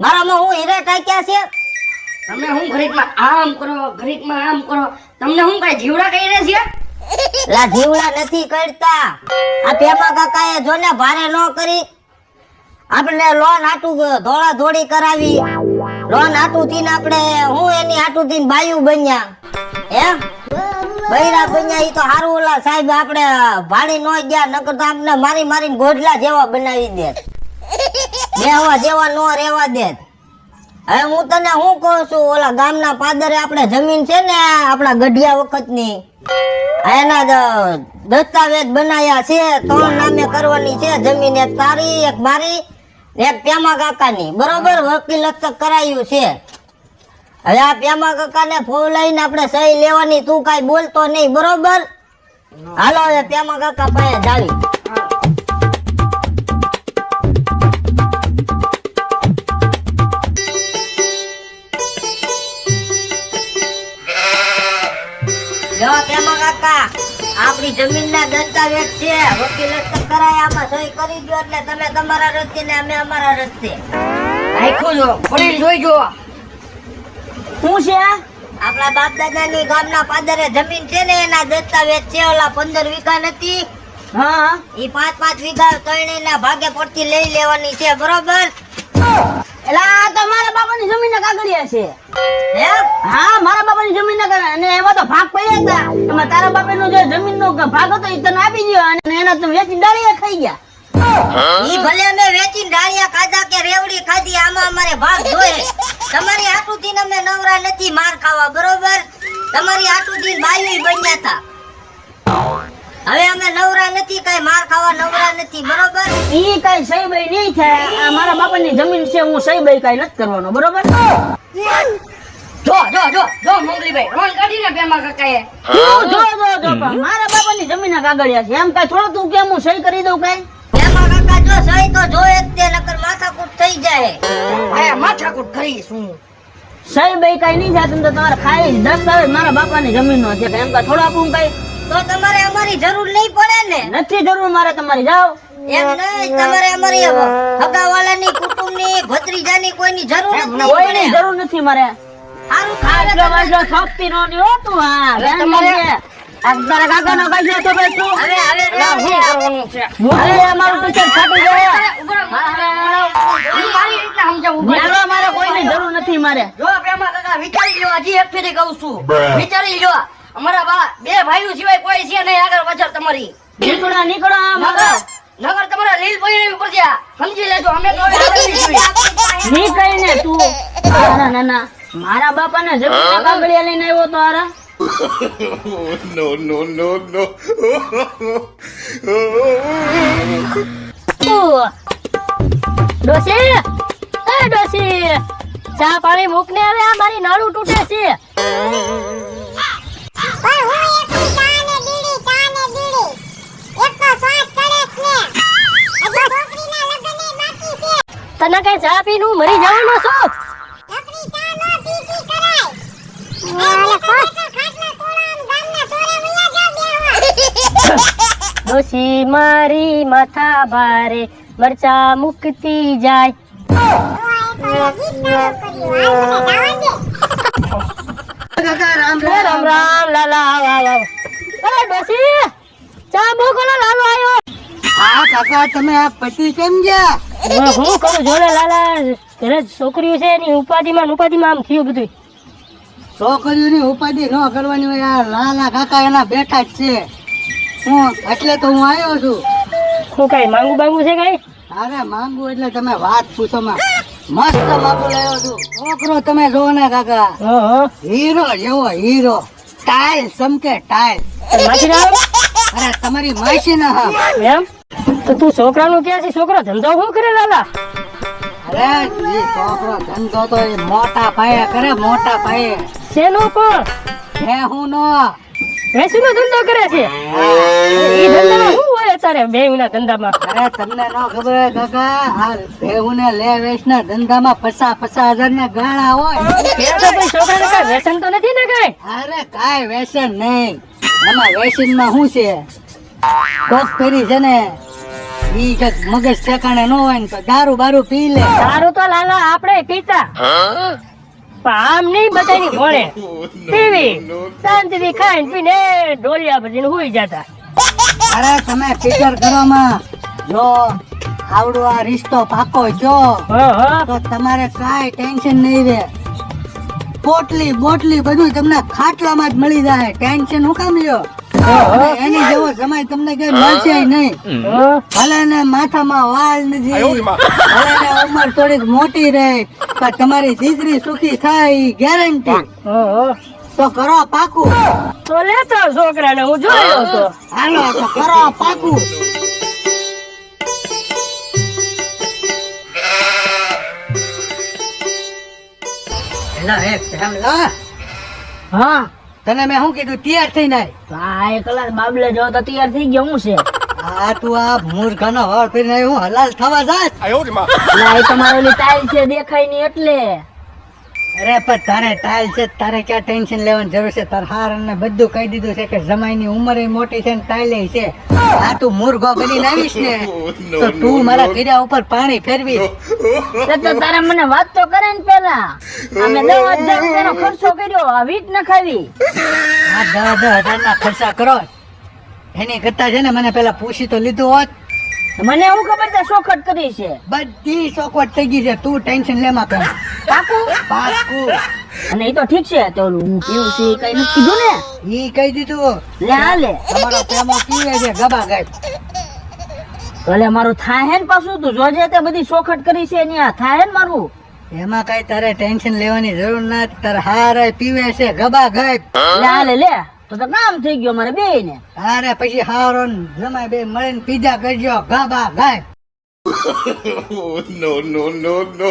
ટાક્યા છે? તમે હું ઘડીકમાં આમ કરો ઘડીકમાં આમ કરો તમને હું કઈ જીવડા કહી રહ્યા છે લા જીવડા નથી કરતા. આ પેમા કાકાએ જોને ભારે ન કરી. આપણે લોન આટું ધોળા ધોળી કરાવી. લોન આટું થી આપણે હું એની આટું થી બાયુ બન્યા. હે? બૈરા બન્યા ઈ તો હારું ઓલા સાહેબ આપણે ભાડી નો ગયા નકર તો આપણે મારી મારીને ગોઢલા જેવા બનાવી દે. બેહવા જેવા નો રહેવા દે. હવે હું તને શું કહું છું? ઓલા ગામના પાદરે આપણે જમીન છે ને આપણા ગઢિયા વખતની, એના દસ્તાવેજ બનાયા છે, ત્રણ નામે કરવાની છે, જમીન એક તારી, એક મારી એક પ્યામા કાકાની. બરોબર? વકીલ કરાયું છે. હવે આ પ્યામા કાકાને ફોલાઈને આપણે સહી લેવાની, તું કાઈ બોલતો નહીં, બરોબર? હાલો, હવે પ્યામા કાકા પાસે જાવી. આપણી જમીનના દસ્તાવેજ છે. વકીલ હસ્તક કરાય આમાં સહી કરી દો એટલે તમે તમારા રસ્તે ને અમે અમારા રસ્તે. રાખો જો ખોલીને જોઈ જો શું છે? આપણા બાપ દાદાની ગામના પાદરે જમીન છે ને એના દસ્તાવેજ છે. ઓલા પંદર વીઘા નથી. હા. ઈ પાંચ પાંચ વીઘા ત્રણેયના ભાગે પડતી લઈ લેવાની છે બરોબર? આપી ગયો અને એના તમે વેચી ડાળીએ ખાઈ ગયા. ઈ ભલે અમે વેચીને ડાળિયા ખાધા કે રેવડી ખાધી, આમાં અમારે ભાગ જોઈએ તમારી આટુથી અમે નવરા નથી માર ખાવા, બરોબર? તમારી આટુથી બાયું બન્યા હતા. હવે અમે નવરા નથી કઈ માર ખાવા નવરા નથી બરોબર? ઈ કઈ સહી બઈ નહીં થાય. આ મારા બાપાની જમીન છે હું સહી બઈ કઈ નથી કરવાનો બરોબર? જો જો જો જો મોગલીભાઈ રોન કાઢીને બેમા કાકાએ જો જો જો મારા બાપાની જમીન કાગળિયા છે. એમ કઈ થોડું તું કેમ હું સહી કરી દઉં કઈ? બેમા કાકા જો સહી તો જો એક તે નકર માથાકૂટ થઈ જાય. આયા માથાકૂટ કરીશ હું. સહી બઈ કઈ નહીં થાય તો તમારે ખાઈ દસ્તાવેજ મારા બાપાની જમીનનો છે. એમ કઈ થોડો આપું કઈ? તો તમારે અમારી જરૂર નહીં પડે ને. નથી જરૂર મારે તમારી જાઓ. એમ નહીં તમારે અમારી હગાવાલાની કુટુંબની ભત્રીજાની કોઈની જરૂર જ કોઈની જરૂર નથી મારે. નો તું હા તમારે- છે. આ તારા કઈ તો ભાઈ તું. હવે હવે હું? કરવાનું છે ભૂલી અમારું ટીચર ફાટી જાય ઊભો રહો. હું મારી રીતના સમજાવું. ઊભો મારે કોઈની જરૂર નથી મારે. જો પ્રેમા કાકા વિચારી લો હજી એક ફેરી કહું છું. વિચારી લો અમારા બા બે ભાઈઓ સિવાય કોઈ છે નહીં. આગળ પાછળ તમારી. નીકળો નીકળો નગર નગર તમારા લીલ પૈણી ઉપર છે. સમજી લેજો અમે. નીકળી ને તું. ના ના ના. મારા બાપાને જમીન કાગળિયા લઈને આવ્યો તો આરા no, no, no, no. ડોસી એ ડોસી ચા પાણી મૂક ને હવે આ મારી નાળું તૂટે છે. તને કઈ ચા પી નું મરી જવાનો છું? ડોસી મારી માથા ભારે મરચા મુકતી જાય. રામ રામ. લાલા આવ આવ આવ. એ ડોસી ચા મૂકો ને લાલો આયો. હા કાકા તમે આ પતિ કેમ ગયા? હું કરું જોડે લાલા ઘરે છોકરીઓ છે એની ઉપાધિમાં ને ઉપાધિમાં આમ થયું બધું છોકરીઓની ઉપાધિ ન કરવાની હોય આ લાલા કાકા એના બેઠા જ છે. હું એટલે તો હું આવ્યો છું. શું કઈ માંગુ બાંગુ છે કઈ? અરે માંગુ એટલે તમે વાત પૂછો માં. મસ્ત માંગુ લાવ્યો છું. છોકરો તમે જોવો ને કાકા. હીરો જેવો હીરો. ટાઈલ સમકે ટાઈલ અરે તમારી માસી ના હા એમ? તો તું છોકરાનું ક્યાં છે? છોકરો ધંધો શું કરે લાલા? અરે ઈ છોકરો ધંધો તો એ મોટા પાયે કરે મોટા પાયે. શેનો પણ? હે હું નો. ભેંસનો ધંધો કરે છે? એ ધંધામાં શું હોય અત્યારે બેવના ધંધામાં? અરે તમને ન ખબર હોય કાકા આ ભેહુને લે વેચના ધંધામાં પચાસ પચાસ હજાર ના ગાળા હોય. ત્યાં તો કઈ વ્યસન તો નથી ને કઈ? અરે કાંઈ વેસન નહીં. આમાં વેસીનમાં શું છે? કોક કરી છે ને ઈ કંઈક મગજ ઠેકાણે ન હોય ને તો દારૂ બારૂ પી લે. દારૂ તો લાલા આપણે પીતા. આમ નહીં બધાની ભણે. પીવી શાંતિથી ખાઈને પીને ઢોલિયા ભજીને હોઈ જતા. અરે તમે ફિકર કરવામાં જો આવડો આ રિશ્તો પાકો જો તો તમારે કાંઈ ટેન્શન નહીં રહે. પોટલી બોટલી બધું તમને ખાટલામાં જ મળી જાય. ટેન્શન હું કામ લ્યો? એની જેવો સમય તમને કઈ મળશે નહીં. ભલે ને માથામાં વાળ નથી. ભલે ને ઉંમર થોડીક મોટી રહે. પણ તમારી દીકરી સુખી થાય ગેરંટી. તો કરો પાકું. તો લેતો છોકરાને હું જોયો તો. હાલો તો કરો પાકું. એલા એ પ્રેમલા, હા. તને મેં શું કીધું તૈયાર થઈ નાય? હા એ કલાક બાબલે જો તો તૈયાર થઈ ગયો હું છે? આ તું આ મૂર્ખાનો હળ ફેરીને આવ્યો, હું હલાલ થવા જાત. ના તમારો ઓલી ટાઈલ છે દેખાય નહીં એટલે. અરે પણ તારે ટાઈલ છે તારે ક્યાં ટેન્શન લેવાની જરૂર છે? તાર હાર અને બધું કહી દીધું છે કે જમાઈની ઉંમર મોટી છે ને ટાઈલે છે. આ તું મૂર્ખો બનીને આવીશ ને તો તું મારા કીડા ઉપર પાણી ફેરવી તે તો તારે મને વાત તો કરે ને પેલા. અમે દસ હજાર રૂપિયાનો ખર્ચો કર્યો આ વીટ ન ખાવી આ દસ દસ હજાર ના ખર્ચા કરો. એની કરતા છે ને મને પેલા પૂછી તો લીધું હોત. મને એવું ખબર છે શોખટ કરી છે. બધી ચોકવટ થઈ ગઈ છે. તું ટેન્શન લેમાં કર. પાકું? પાકું. અને એ તો ઠીક છે તો હું પીવું છે કઈ નથી કીધું ને. ઈ કહી દીધું. લે હાલે તમારો પ્રેમો પીવે છે ગબા ગાય. ભલે મારું થાય ને પાછું તું જોજે તે બધી શોખટ કરી છે ત્યાં થાય હે ને મારું? એમાં કઈ તારે ટેન્શન લેવાની જરૂર નથી તારે હારે પીવે છે ગબા ગાય. લે હાલે લે. તો તો કામ થઈ ગયો મારે બે ને અરે પછી હારો જમાય બે મળીને પીઝા કરજો ગાબા ગાય. નો નો નો નો